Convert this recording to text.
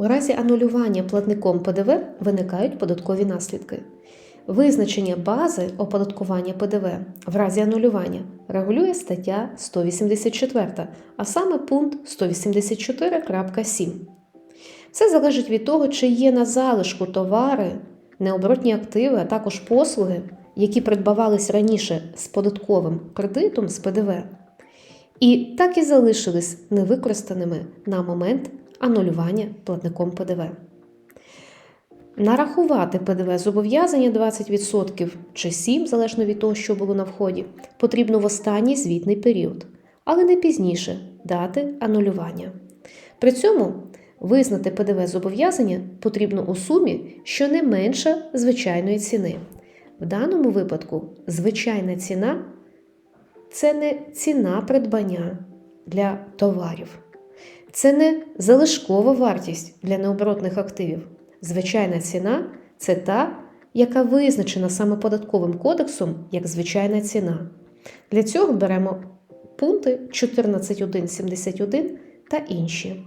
У разі анулювання платником ПДВ виникають податкові наслідки. Визначення бази оподаткування ПДВ в разі анулювання регулює стаття 184, а саме пункт 184.7. Все залежить від того, чи є на залишку товари, необоротні активи, а також послуги, які придбавались раніше з податковим кредитом з ПДВ, і так і залишились невикористаними на момент анулювання платником ПДВ. Нарахувати ПДВ зобов'язання 20% чи 7%, залежно від того, що було на вході, потрібно в останній звітний період, але не пізніше дати анулювання. При цьому визнати ПДВ зобов'язання потрібно у сумі, що не менша звичайної ціни. В даному випадку звичайна ціна це не ціна придбання для товарів, це не залишкова вартість для необоротних активів. Звичайна ціна це та, яка визначена саме податковим кодексом як звичайна ціна. Для цього беремо пункти 14.1.71 та інші.